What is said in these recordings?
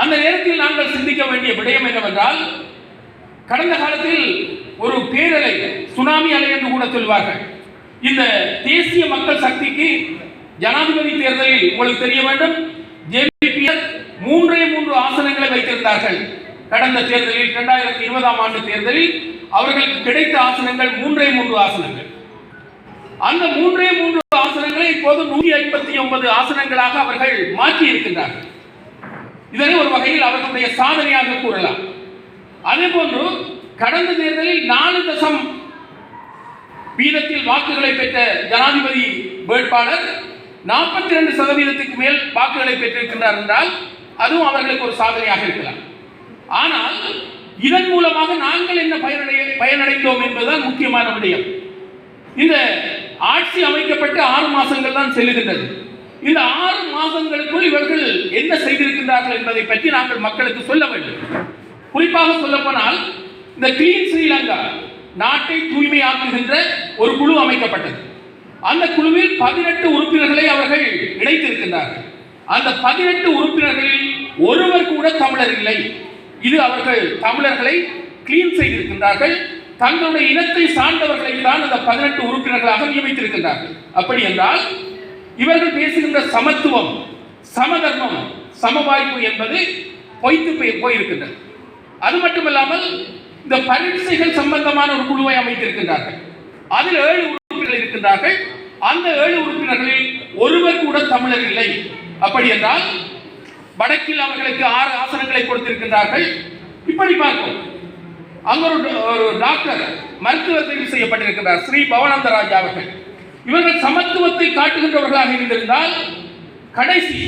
அந்த நேரத்தில் நாங்கள் சிந்திக்க வேண்டிய விடயம் என்னவென்றால் கடந்த காலத்தில் ஒரு பேரலை சுனாமி அலை என்று கூட சொல்வார்கள். இந்த தேசிய மக்கள் சக்திக்கு ஜனாதிபதி தேர்தலில் உங்களுக்கு தெரிய வேண்டும் ஜேபிபிஎஸ் மூன்றே மூன்று ஆசனங்களை வைத்திருந்தார்கள். கடந்த தேர்தலில் இரண்டாயிரத்தி இருபதாம் ஆண்டு தேர்தலில் அவர்களுக்கு கிடைத்த ஆசனங்கள் மூன்றே மூன்று ஆசனங்கள். அந்த மூன்றே மூன்று ஆசனங்களை இப்போது நூற்றி ஐம்பத்தி ஒன்பது ஆசனங்களாக அவர்கள் மாற்றி இருக்கின்றார்கள் இதனை ஒரு வகையில் அவர்களுடைய சாதனையாக கூறலாம். அதே போன்று கடந்த தேர்தலில் நாலு தசம் வீதத்தில் வாக்குகளை பெற்ற ஜனாதிபதி வேட்பாளர் நாற்பத்தி ரெண்டு சதவீதத்துக்கு மேல் வாக்குகளை பெற்றிருக்கின்றார் என்றால் அதுவும் அவர்களுக்கு ஒரு சாதனையாக இருக்கலாம். ஆனால் இதன் மூலமாக நாங்கள் என்ன பயனடைய பயனடைந்தோம் என்பதுதான் முக்கியமான விடயம். இந்த ஆட்சி அமைக்கப்பட்டு ஆறு மாசங்கள் தான் செல்லுகின்றது. இந்த ஆறு மாதங்களுக்குள் இவர்கள் என்ன செய்திருக்கின்றார்கள் என்பதை பற்றி நாங்கள் மக்களுக்கு சொல்ல வேண்டும். குறிப்பாக சொல்லப்போனால் இந்த கிளீன் ஸ்ரீலங்கா நாட்டை தூய்மையாக்குகின்ற ஒரு குழு அமைக்கப்பட்டது. அந்த குழுவில் பதினெட்டு உறுப்பினர்களை அவர்கள் இணைத்திருக்கின்றார்கள். அந்த பதினெட்டு உறுப்பினர்களில் ஒருவர் கூட தமிழர் இல்லை. இது அவர்கள் தமிழர்களை கிளீன் செய்திருக்கின்றார்கள். தங்களுடைய இனத்தை சார்ந்தவர்களை தான் அந்த பதினெட்டு உறுப்பினர்களாக நியமித்திருக்கின்றார்கள். அப்படி என்றால் இவர்கள் பேசுகின்ற சமத்துவம் சமதர்மம் சமவாய்ப்பு என்பது பொய்த்து போய் போயிருக்கின்றது. அது மட்டுமல்லாமல் இந்த பரீட்சைகள் சம்பந்தமான ஒரு குழுவை அமைத்திருக்கின்றார்கள். அதில் ஏழு உறுப்பினர்கள் இருக்கின்றார்கள். அந்த ஏழு உறுப்பினர்களில் ஒருவர் கூட தமிழர் இல்லை. அப்படி என்றால் வடக்கில் அவர்களுக்கு ஆறு ஆசனங்களை கொடுத்திருக்கின்றார்கள். இப்படி பார்ப்போம். அங்க ஒரு ஒரு டாக்டர் மருத்துவர் தெரிவு செய்யப்பட்டிருக்கிறார் ஸ்ரீ பவானந்தராஜ் அவர்கள். இவர்கள் சமத்துவத்தை காட்டுகின்றவர்களாக இருந்திருந்தால் கடைசி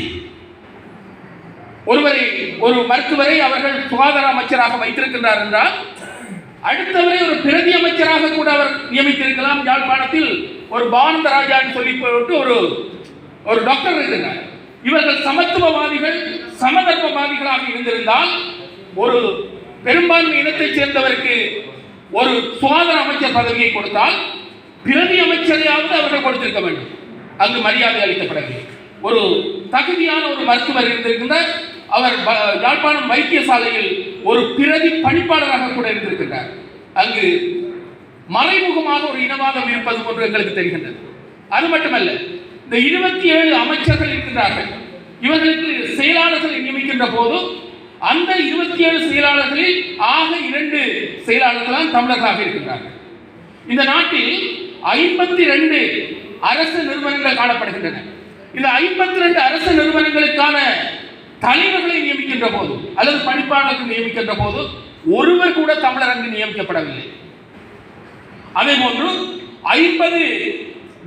ஒருவரை ஒரு மருத்துவரை அவர்கள் சுகாதார அமைச்சராக வைத்திருக்கின்றார் என்றால் அடுத்தவரை ஒரு பிரதி அமைச்சராக கூட அவர் நியமித்திருக்கலாம். யாழ்ப்பாணத்தில் ஒரு பவானந்த ராஜான்னு சொல்லி போட்டு ஒரு ஒரு டாக்டர் இருக்கிறார் இவர்கள் சமத்துவவாதிகள் சமதர்மவாதிகளாக இருந்திருந்தால் ஒரு பெரும்பான்மை இனத்தைச் சேர்ந்தவருக்கு ஒரு சுகாதார அமைச்சர் பதவியை கொடுத்தால் பிரதி அமைச்சரையாவது அவர்கள் கொடுத்திருக்க வேண்டும். அங்கு மரியாதை அளிக்கப்படவில்லை. ஒரு தகுதியான ஒரு மருத்துவர் இருந்திருக்கின்றார். அவர் யாழ்ப்பாணம் வைத்தியசாலையில் ஒரு பிரதி பணிப்பாளராக கூட இருந்திருக்கின்றார். அங்கு மறைமுகமாக ஒரு இனவாதம் இருப்பது போன்று எங்களுக்கு தெரிகின்றது. அது மட்டுமல்ல இந்த இருபத்தி ஏழு அமைச்சர்கள் இருக்கின்றார்கள். இவர்களுக்கு செயலாளர்களை நியமிக்கின்ற போது அந்த இருபத்தி ஏழு செயலாளர்களில் ஆக இரண்டு செயலாளர்கள் தமிழர்களாக இருக்கின்றார்கள். இந்த நாட்டில் ஐம்பத்தி ரெண்டு அரசு நிறுவனங்கள் காணப்படுகின்றன. இந்த ஐம்பத்தி ரெண்டு அரசு நிறுவனங்களுக்கான தலைவர்களை நியமிக்கின்ற போது அல்லது பணிப்பாளர்கள் நியமிக்கின்ற போது ஒருவர் கூட தமிழர் அங்கு நியமிக்கப்படவில்லை. அதே போன்று ஐம்பது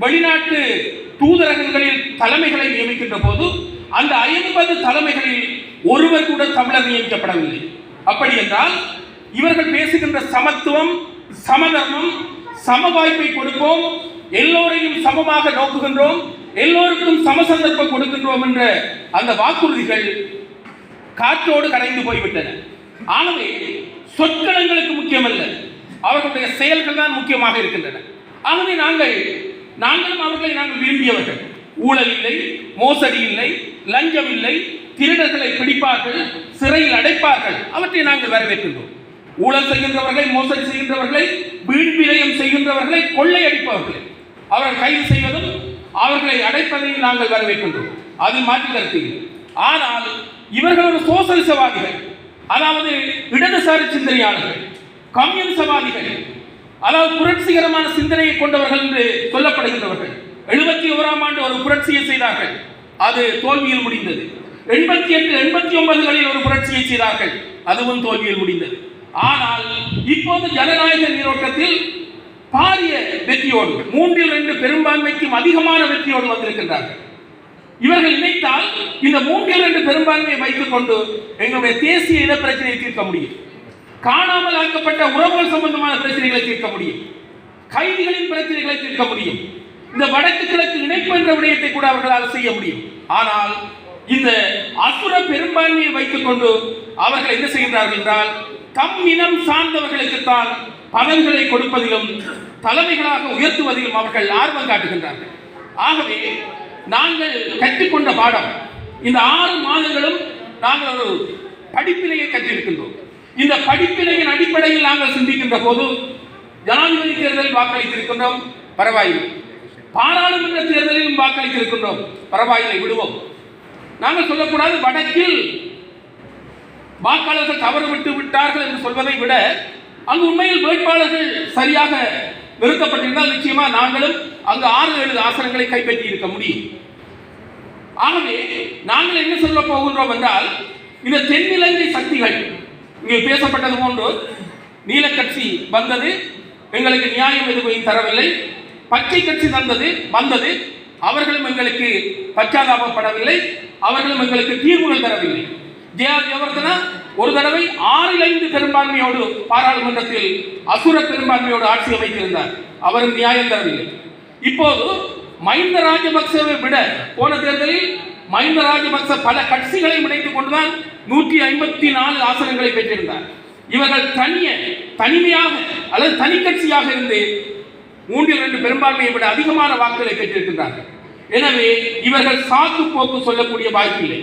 வெளிநாட்டு தூதரகங்களில் தலைமைகளை நியமிக்கின்ற போது அந்த ஐம்பது தலைமைகளில் ஒருவர் கூட தமிழர் நியமிக்கப்படவில்லை. அப்படி என்றால் இவர்கள் பேசுகின்ற சமத்துவம் சமதர்மம் சம வாய்ப்பை கொடுப்போம் எல்லோரையும் சமமாக நோக்குகின்றோம் எல்லோருக்கும் சம சந்தர்ப்பம் கொடுக்கின்றோம் என்ற அந்த வாக்குறுதிகள் காற்றோடு கரைந்து போய்விட்டன. ஆகவே சொற்களங்களுக்கு முக்கியமல்ல. அவர்களுடைய செயல்கள் தான் முக்கியமாக இருக்கின்றன. ஆகவே நாங்கள் நாங்களும் அவர்களை நாங்கள் விரும்பியவர்கள். ஊழல் இல்லை மோசடி இல்லை லஞ்சம் இல்லை திருடர்களை பிடிப்பார்கள் சிறையில் அடைப்பார்கள். அவற்றை நாங்கள் வரவேற்கின்றோம். ஊழல் செய்கின்றவர்களை மோசடி செய்கின்றவர்களை வீண் விரயம் செய்கின்றவர்களை கொள்ளையடிப்பவர்களை. அவர்கள் கைது செய்வதும் அவர்களை அடைப்பதையும் நாங்கள் வரவேற்கின்றோம். அது மாற்றி கருத்து ஆனால் இவர்கள் ஒரு சோசலிசவாதிகள் அதாவது இடதுசாரி சிந்தனையாளர்கள் கம்யூனிசவாதிகள் அதாவது புரட்சிகரமான சிந்தனையை கொண்டவர்கள் என்று சொல்லப்படுகின்றவர்கள். எழுபத்தி ஓராம் ஆண்டு ஒரு புரட்சியை செய்தார்கள். அது தோல்வியில் முடிந்தது. எண்பத்தி எட்டு எண்பத்தி ஒன்பதுகளில் ஒரு புரட்சியை செய்தார்கள். அதுவும் தோல்வியில் முடிந்தது. ஆனால் இப்போது ஜனநாயக நீரோட்டத்தில் பாரிய வெற்றியோடு மூன்றில் ரெண்டு பெரும்பான்மைக்கும் அதிகமான வெற்றியோடு வந்திருக்கின்றார்கள். இவர்கள் நினைத்தால் இந்த மூன்றில் ரெண்டு பெரும்பான்மையை வைத்துக் கொண்டு எங்களுடைய தேசிய இன பிரச்சனையை தீர்க்க முடியும். காணாமல் ஆக்கப்பட்ட உறவுகள் சம்பந்தமான பிரச்சனைகளை தீர்க்க முடியும். கைதிகளின் பிரச்சனைகளை தீர்க்க முடியும். இந்த வடக்கு கிழக்கு இணைப்பு என்ற விடயத்தை கூட அவர்களால் செய்ய முடியும். ஆனால் இந்த அசுர பெரும்பான்மையை வைத்துக் கொண்டு அவர்கள் என்ன செய்கிறார்கள் என்றால் தம் இனம் சார்ந்தவர்களுக்குத்தான் பதவிகளை கொடுப்பதிலும் தலைமைகளாக உயர்த்துவதிலும் அவர்கள் ஆர்வம் காட்டுகின்றார்கள். ஆகவே நாங்கள் கற்றுக்கொண்ட பாடம். இந்த ஆறு மாதங்களும் நாங்கள் ஒரு படிப்பினையை கற்றிருக்கின்றோம். இந்த படிப்பினையின் அடிப்படையில் நாங்கள் சிந்திக்கின்ற போது ஜனாதிபதி தேர்தலில் வாக்களித்திருக்கின்றோம் பரவாயில்லை. பாராளுமன்ற தேர்தலிலும் வாக்களித்திருக்கின்றோம் பரவாயில்லை விடுவோம். நாங்கள் சொல்லக்கூடாது வடக்கில் வாக்காளர்கள் தவறு விட்டு விட்டார்கள் என்று சொல்வதை விட அங்கு உண்மையில் வேட்பாளர்கள் சரியாக நிறுத்தப்பட்டிருந்தால் நிச்சயமா நாங்களும் அங்கு ஆறு ஏழு ஆசனங்களை கைப்பற்றி இருக்க முடியும். ஆகவே நாங்கள் என்ன சொல்ல போகின்றோம் என்றால் இந்த தென்னிலங்கை சக்திகள் இங்கே பேசப்பட்டது போன்று நீலக்கட்சி வந்தது எங்களுக்கு நியாயம் எதுவும் தரவில்லை. பச்சை கட்சி தந்தது வந்தது. அவர்களும் எங்களுக்கு பச்சாதாபப்படவில்லை அவர்களும் எங்களுக்கு தீர்வுகள் தரவில்லை. ஜே ஜெயவர்தனா ஒரு தடவை ஆறில் ஐந்து பெரும்பான்மையோடு பாராளுமன்றத்தில் அசுர பெரும்பான்மையோடு ஆட்சி அமைத்திருந்தார். அவரும் நியாயம் தரவில்லை. இப்போது மஹிந்த ராஜபக்சவை விட போன தேர்தலில் மஹிந்த ராஜபக்ச பல கட்சிகளை இணைத்துக் கொண்டுதான் நூற்றி ஐம்பத்தி நாலு ஆசனங்களை பெற்றிருந்தார். இவர்கள் தனிய தனிமையாக அல்லது தனி கட்சியாக இருந்து மூன்றில் ரெண்டு பெரும்பான்மையை விட அதிகமான வாக்குகளை பெற்றிருக்கின்றார்கள். எனவே இவர்கள் சாக்கு போக்கு சொல்லக்கூடிய வாய்ப்பில்லை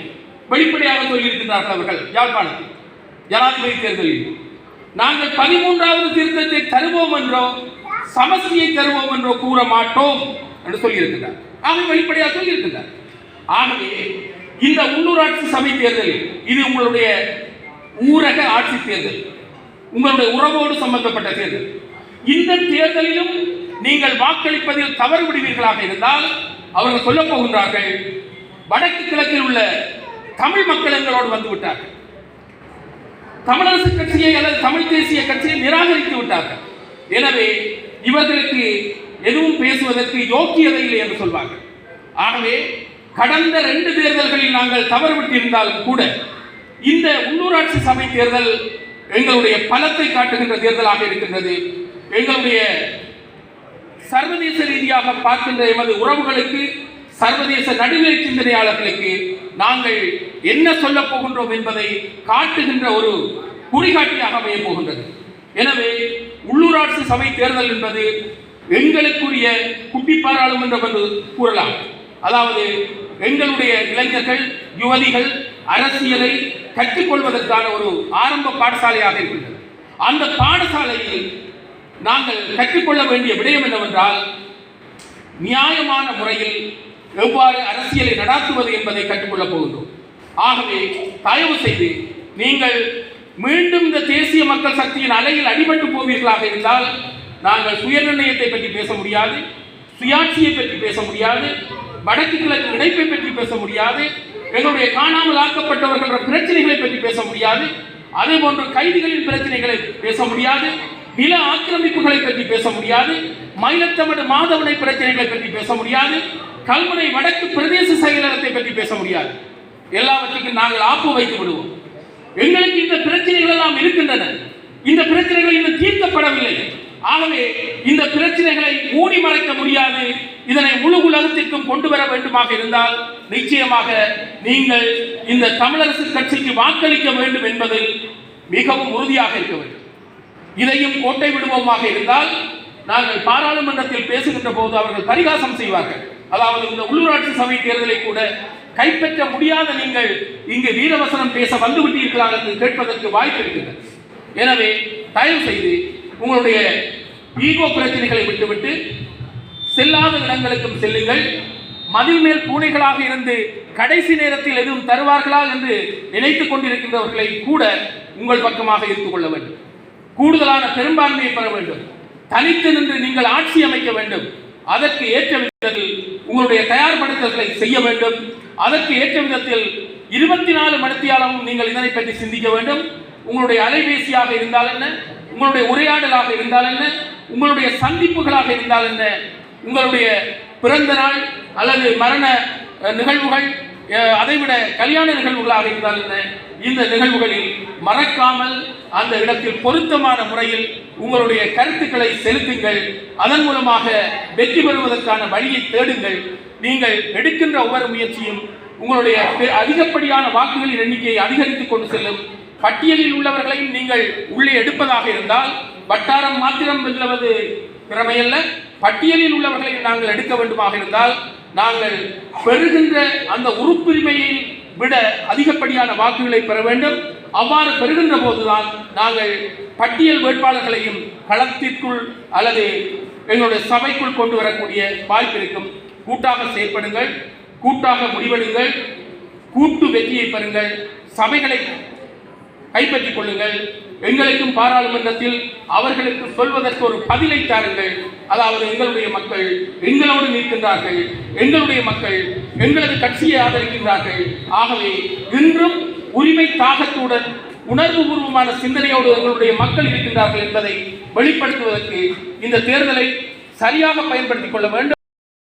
வெளிப்படையாக சொல்லியிருக்கிறார்கள் அவர்கள் யாழ்ப்பாணத்தில் ஜனாதிபதி தேர்தலில். நாங்கள் பதிமூன்றாவது திருத்தத்தை தருவோம் என்றோ சமஸ்தியை தருவோம் என்று கூற மாட்டோம் என்று சொல்லியிருக்கிறார் ஆகவே வெளிப்படையாக சொல்லியிருக்கிறார் ஆகவே இந்த உள்ளூராட்சி சபை தேர்தலில் இது உங்களுடைய ஊரக ஆட்சி தேர்தல் உங்களுடைய உறவோடு சம்பந்தப்பட்ட தேர்தல். இந்த தேர்தலிலும் நீங்கள் வாக்களிப்பதில் தவறு விடுவீர்களாக இருந்தால் அவர்கள் சொல்ல போகின்றார்கள் வடக்கு கிழக்கில் உள்ள தமிழ் மக்கள் எங்களோடு வந்து விட்டார்கள். தமிழரசு கட்சியை அல்லது தமிழ் தேசிய கட்சியை நிராகரித்து விட்டார்கள். எனவே இவர்களுக்கு எதுவும் பேசுவதற்கு யோக்கியதை இல்லை என்று சொல்வார்கள். ஆகவே கடந்த ரெண்டு தேர்தல்களில் நாங்கள் தவறுவிட்டிருந்தாலும் கூட இந்த உள்ளூராட்சி சபை தேர்தல் எங்களுடைய பலத்தை காட்டுகின்ற தேர்தலாக இருக்கின்றது. எங்களுடைய சர்வதேச ரீதியாக பார்க்கின்ற எமது உறவுகளுக்கு சர்வதேச நடுநிலை சிந்தனையாளர்களுக்கு நாங்கள் என்ன சொல்ல போகின்றோம் என்பதை காட்டுகின்ற ஒரு குறிகாட்டியாக அமைய போகின்றது. எனவே உள்ளூராட்சி சபை தேர்தல் என்பது எங்களுக்குரிய குட்டி பாராளுமன்றம் என்று கூறலாம். அதாவது எங்களுடைய இளைஞர்கள் யுவதிகள் அரசியலை கற்றுக்கொள்வதற்கான ஒரு ஆரம்ப பாடசாலையாக இருக்கின்றது. அந்த பாடசாலையில் நாங்கள் கற்றுக்கொள்ள வேண்டிய விடயம் என்னவென்றால் நியாயமான முறையில் எவ்வாறு அரசியலை நடாத்துவது என்பதை கற்றுக்கொள்ளப் போகின்றோம். ஆகவே தயவு செய்து நீங்கள் மீண்டும் இந்த தேசிய மக்கள் சக்தியின் அலையில் அடிபட்டு போவீர்களாக இருந்தால் நாங்கள் சுயநிர்ணயத்தை பற்றி பேச முடியாது சுயாட்சியை பற்றி பேச முடியாது வடக்கு கிழக்கு இணைப்பை பற்றி பேச முடியாது எங்களுடைய காணாமல் ஆக்கப்பட்டவர்கள் பிரச்சனைகளை பற்றி பேச முடியாது அதே போன்று கைதிகளின் பிரச்சனைகளை பேச முடியாது நில ஆக்கிரமிப்புகளை பற்றி பேச முடியாது மயிலத்தமிழ் மாதவனை பிரச்சனைகளை பற்றி பேச முடியாது கல்முனை வடக்கு பிரதேச செயலகத்தை பற்றி பேச முடியாது. எல்லாவற்றுக்கும் நாங்கள் ஆப்பு வைத்து விடுவோம். எங்களுக்கு இந்த பிரச்சனைகள் எல்லாம் இருக்கின்றன. இந்த பிரச்சனைகள் இன்னும் தீர்க்கப்படவில்லை. ஆகவே இந்த பிரச்சனைகளை மூடி மறைக்க முடியாது. இதனை முழு உலகத்திற்கும் கொண்டு வர வேண்டுமாக இருந்தால் நிச்சயமாக நீங்கள் இந்த தமிழரசு கட்சிக்கு வாக்களிக்க வேண்டும் என்பதில் மிகவும் உறுதியாக இருக்க வேண்டும். இதையும் கோட்டை விடுவோமாக இருந்தால் நாங்கள் பாராளுமன்றத்தில் பேசுகின்ற போது அவர்கள் பரிகாசம் செய்வார்கள். அதாவது இந்த உள்ளூராட்சி சபை தேர்தலை கூட கைப்பற்ற முடியாத நீங்கள் இங்கு வீரவசனம் பேச வந்து விட்டீர்களா என்று கேட்பதற்கு வாய்ப்பு இருக்கிறது. எனவே தயவு செய்து உங்களுடைய ஈகோ பிரச்சனைகளை விட்டுவிட்டு செல்லாத இடங்களுக்கும் செல்லுங்கள். மதில் மேல் பூனைகளாக இருந்து கடைசி நேரத்தில் எதுவும் தருவார்களா என்று நினைத்துக் கொண்டிருக்கின்றவர்களை கூட உங்கள் பக்கமாக இருந்து கொள்ள வேண்டும். கூடுதலான பெரும்பான்மையை பெற வேண்டும். தனித்து நின்று நீங்கள் ஆட்சி அமைக்க வேண்டும். அதற்கு ஏற்ற விதத்தில் உங்களுடைய தயார்படுத்தல்களை செய்ய வேண்டும். அதற்கு ஏற்ற விதத்தில் இருபத்தி நாலு மணித்தியாலமும் நீங்கள் இதனை பற்றி சிந்திக்க வேண்டும். உங்களுடைய அலைபேசியாக இருந்தால் என்ன? உங்களுடைய உரையாடலாக இருந்தால் என்ன? உங்களுடைய சந்திப்புகளாக இருந்தால் என்ன? உங்களுடைய பிறந்த நாள் அல்லது மரண நிகழ்வுகள் அதைவிட கல்யாண நிகழ்வுகளாக இருந்தால் என்ன? இந்த நிகழ்வுகளில் மறக்காமல் அந்த இடத்தில் பொருத்தமான முறையில் உங்களுடைய கருத்துக்களை செலுத்துங்கள். அதன் மூலமாக வெற்றி பெறுவதற்கான வழியை தேடுங்கள். நீங்கள் எடுக்கின்ற ஒவ்வொரு முயற்சியும் உங்களுடைய அதிகப்படியான வாக்குகளின் எண்ணிக்கையை அதிகரித்துக் கொண்டு செல்லும். பட்டியலில் உள்ளவர்களையும் நீங்கள் உள்ளே எடுப்பதாக இருந்தால் வட்டாரம் மாத்திரம் வெல்லுவது திறமையல்ல. பட்டியலில் உள்ளவர்களையும் நாங்கள் எடுக்க வேண்டுமாக இருந்தால் நாங்கள் பெறுகின்ற அந்த உறுப்புரிமையை விட அதிகப்படியான வாக்குகளை பெற வேண்டும். அவ்வாறு பெறுகின்ற போதுதான் நாங்கள் பட்டியல் வேட்பாளர்களையும் களத்திற்குள் அல்லது எங்களுடைய சபைக்குள் கொண்டு வரக்கூடிய வாய்ப்பு இருக்கும். கூட்டாக செயல்படுங்கள் கூட்டாக முடிவெடுங்கள் கூட்டு வெற்றியை பெறுங்கள் சபைகளை கைப்பற்றிக் கொள்ளுங்கள். எங்களுக்கும் பாராளுமன்றத்தில் அவர்களுக்கு சொல்வதற்கு ஒரு பதிலை தாருங்கள். அதாவது எங்களுடைய மக்கள் எங்களோடு நிற்கின்றார்கள் எங்களுடைய மக்கள் எங்களது கட்சியை ஆதரிக்கின்றார்கள். ஆகவே இன்றும் உரிமை தாகத்துடன் உணர்வுபூர்வமான சிந்தனையோடு எங்களுடைய மக்கள் இருக்கின்றார்கள் என்பதை வெளிப்படுத்துவதற்கு இந்த தேர்தலை சரியாக பயன்படுத்திக் கொள்ள வேண்டும்.